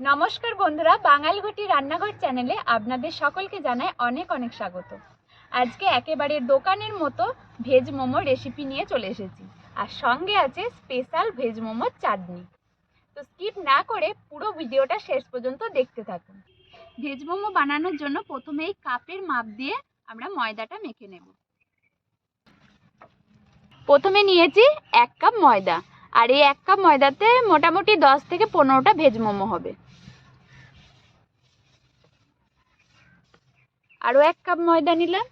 নমস্কার বন্ধুরা, বাঙালঘটি রান্নাঘর চ্যানেলে আপনাদের সকলকে জানায় অনেক অনেক স্বাগত। আজকে একেবারে দোকানের মতো ভেজ মোমো রেসিপি নিয়ে চলে এসেছি। আর সঙ্গে আছে স্পেশাল ভেজ মোমোর চাটনি। তো স্কিপ না করে পুরো ভিডিওটা শেষ পর্যন্ত দেখতে থাকুন। ভেজ মোমো বানানোর জন্য প্রথমে এই কাপের মাপ দিয়ে আমরা ময়দাটা মেখে নেব। প্রথমে নিয়েছি এক কাপ ময়দা। আর এই এক কাপ ময়দাতে মোটামুটি দশ থেকে পনেরোটা ভেজ মোমো হবে। আরও এক কাপ ময়দা নিলাম।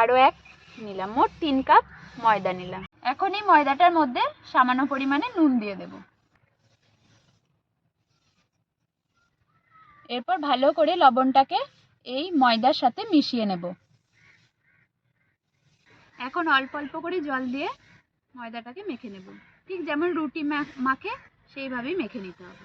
আরও এক নিলাম, মোট তিন কাপ ময়দা নিলাম। এখন এই ময়দাটার মধ্যে সামান্য পরিমাণে নুন দিয়ে দেব। এরপর ভালো করে লবণটাকে এই ময়দার সাথে মিশিয়ে নেব। এখন অল্প অল্প করে জল দিয়ে ময়দাটাকে মেখে নেব। ঠিক যেমন রুটি মাখে, সেইভাবেই মেখে নিতে হবে।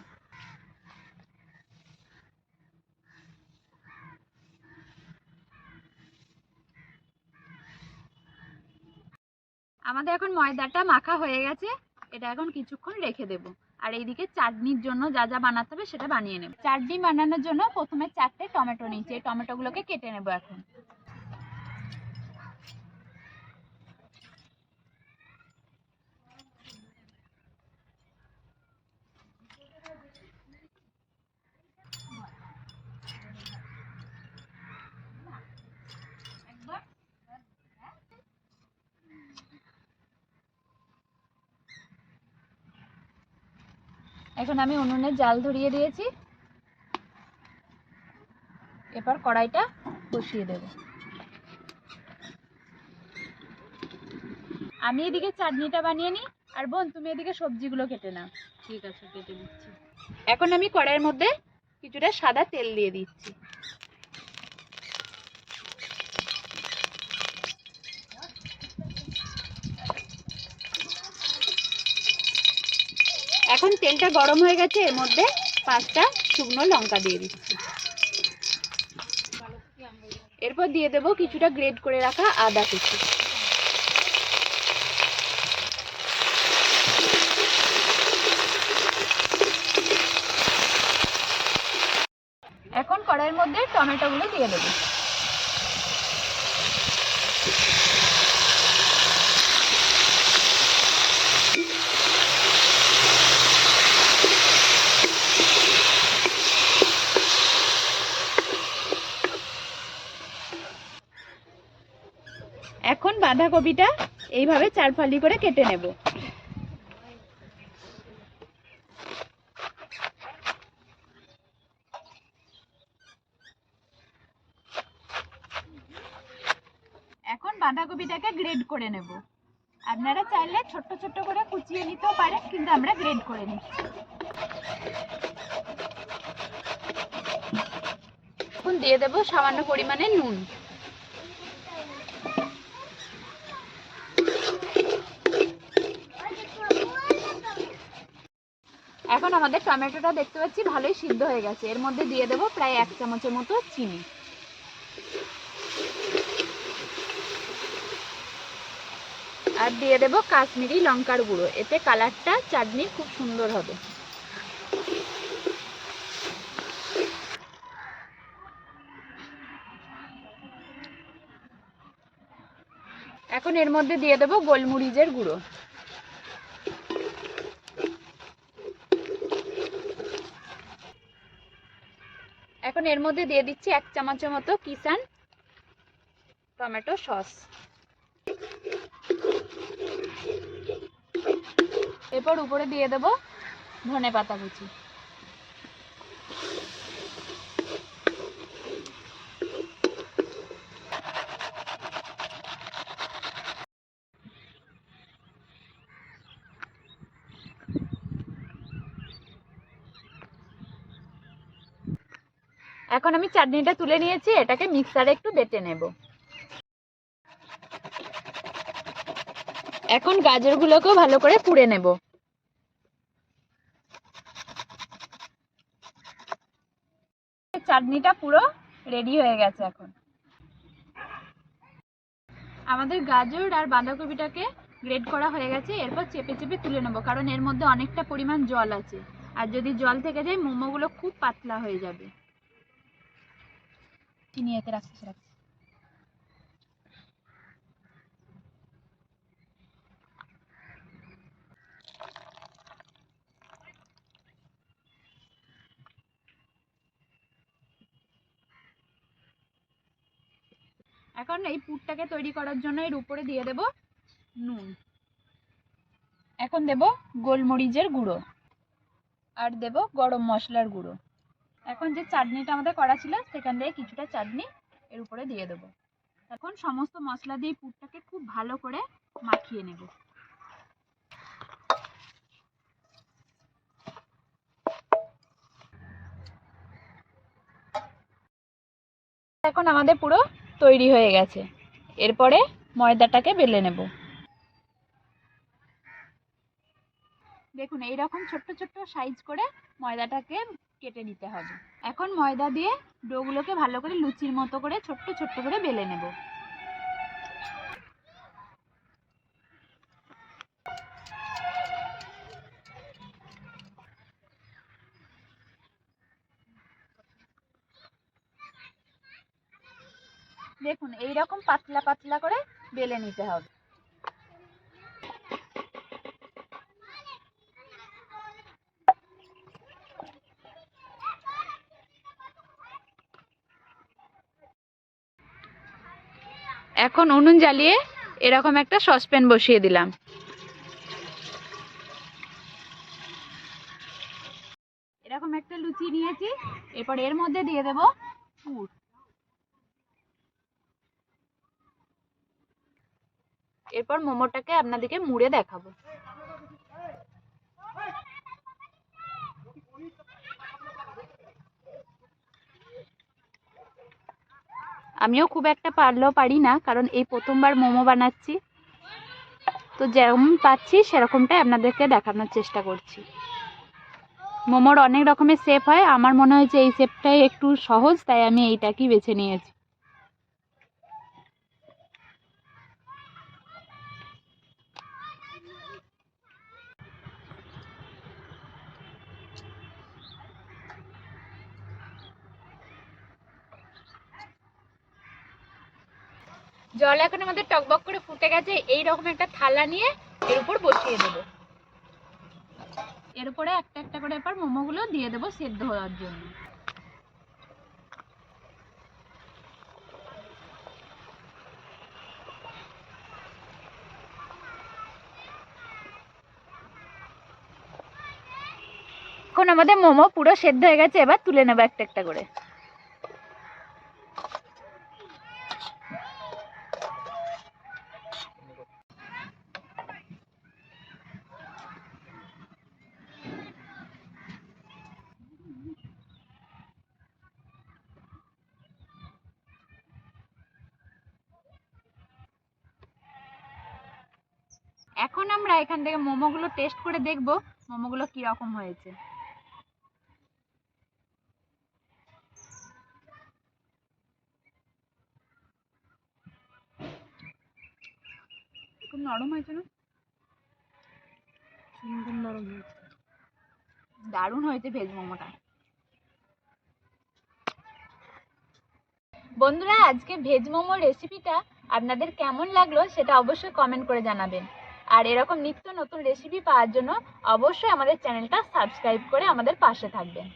আমাদের এখন ময়দাটা মাখা হয়ে গেছে। এটা এখন কিছুক্ষণ রেখে দেব। আর এইদিকে চাটনির জন্য যা যা বানাতে হবে সেটা বানিয়ে নেব। চাটনি বানানোর জন্য প্রথমে চারটে টমেটো নিয়েছি। এই টমেটোগুলোকে কেটে নেব এখন। এখন আমি উনুনে জাল ধরিয়ে দিয়েছি। এবার কড়াইটা বসিয়ে দেব। আমি এদিকে চাটনিটা বানিয়ে নিই আর বোন তুমি এদিকে সবজিগুলো কেটে নাও। ঠিক আছে কেটে দিচ্ছি। এখন আমি কড়াইয়ের মধ্যে কিছুটা সাদা তেল দিয়ে দিচ্ছি। এখন তেলটা গরম হয়ে গেছে, এর মধ্যে পাঁচটা শুকনো লঙ্কা দিয়ে দিচ্ছি। এরপর দিয়ে দেবো কিছুটা গ্রেড করে রাখা আদা কুচি। এখন কড়াইয়ের মধ্যে টমেটোগুলো দিয়ে দেবো। এখন বাঁধাকপিটা এইভাবে চার ফালি করে কেটে নেব। এখন বাঁধাকপিটাকে গ্রেড করে নেব। আপনারা চাইলে ছোট্ট ছোট্ট করে কুচিয়ে নিতেও পারেন, কিন্তু আমরা গ্রেড করে নিচ্ছি। এখন দিয়ে দেবো সামান্য পরিমাণে নুন। এখন আমাদের টমেটোটা দেখতে পাচ্ছি ভালোই সিদ্ধ হয়ে গেছে। এর মধ্যে দিয়ে দেবো প্রায় এক চামচের মতো চিনি। আর দিয়ে দেবো কাশ্মীরি লঙ্কার গুঁড়ো। এতে কালারটা চাটনির খুব সুন্দর হবে। এখন এর মধ্যে দিয়ে দেবো গোলমরিচের গুঁড়ো। এখন এর মধ্যে দিয়ে দিচ্ছি এক চামচের মতো কিষান টমেটো সস। এরপর উপরে দিয়ে দেব ধনে পাতা কুচি। এখন আমি চাটনিটা তুলে নিয়েছি, এটাকে মিক্সারে একটু বেটে নেব। এখন গাজরগুলোকেও ভালো করে পুড়ে নেব। চাটনিটা পুরো রেডি হয়ে গেছে এখন। আমাদের গাজর আর বাঁধাকপিটাকে গ্রেড করা হয়ে গেছে, এরপর চেপে চেপে তুলে নেব, কারণ এর মধ্যে অনেকটা পরিমাণ জল আছে। আর যদি জল থেকে যায়, মোমোগুলো খুব পাতলা হয়ে যাবে। চিনি এতে রাখছিস এখন এই পুরটাকে তৈরি করার জন্য এর উপরে দিয়ে দেব নুন। এখন দেব গোলমরিচের গুঁড়ো। আর দেব গরম মশলার গুঁড়ো। এখন যে চাটনিটা আমাদের করা ছিল, সেখান থেকে কিছুটা চাটনি এর উপরে দিয়ে দেবো। এখন সমস্ত মশলা দিয়ে পুরটাকে খুব ভালো করে মাখিয়ে নেব। এখন আমাদের পুরো তৈরি হয়ে গেছে। এরপরে ময়দাটাকে বেলে নেব। দেখুন, এইরকম ছোট্ট ছোট্ট সাইজ করে ময়দাটাকে কেটে নিতে হবে। এখন ময়দা দিয়ে ডোগুলোকে ভালো করে লুচির মতো করে ছোট্ট ছোট্ট করে বেলে নেব। দেখুন এই রকম পাতলা পাতলা করে বেলে নিতে হবে। এখন উনুন জ্বালিয়ে এরকম একটা সসপ্যান বসিয়ে দিলাম। এরকম একটা লুচি নিয়েছি, এরপর এর মধ্যে দিয়ে দেব পুর। এরপর মোমোটাকে আপনাদেরকে মুড়ে দেখাবো। আমিও খুব একটা পারলেও পারি না, কারণ এই প্রথমবার মোমো বানাচ্ছি। তো যেমন পাচ্ছি সেরকমটাই আপনাদেরকে দেখানোর চেষ্টা করছি। মোমোর অনেক রকমের শেপ হয়, আমার মনে হয় যে এই শেপটাই একটু সহজ, তাই আমি এইটাকেই বেছে নিয়েছি। জল এখন আমাদের টকবক করে ফুটে গেছে এই রকম একটা থালা নিয়ে এর উপর বসিয়ে দেব। এর উপরে একটা একটা করে এবার মোমোগুলো দিয়ে দেবো সেদ্ধ হওয়ার জন্য। এখন আমাদের মোমো পুরো সেদ্ধ হয়ে গেছে, এবার তুলে নেব একটা একটা করে। এখন আমরা এখান থেকে মোমোগুলো টেস্ট করে দেখব মোমোগুলো কি রকম হয়েছে। খুব নরম হয়েছে না? সুন্দর নরম হয়েছে। দারুণ হয়েছে ভেজ মোমোটা। বন্ধুরা আজকে ভেজ মোমো রেসিপিটা আপনাদের কেমন লাগল সেটা অবশ্যই কমেন্ট করে জানাবেন। আর এরকম নিত্য নতুন রেসিপি পাওয়ার জন্য অবশ্যই আমাদের চ্যানেলটা সাবস্ক্রাইব করে আমাদের পাশে থাকবেন।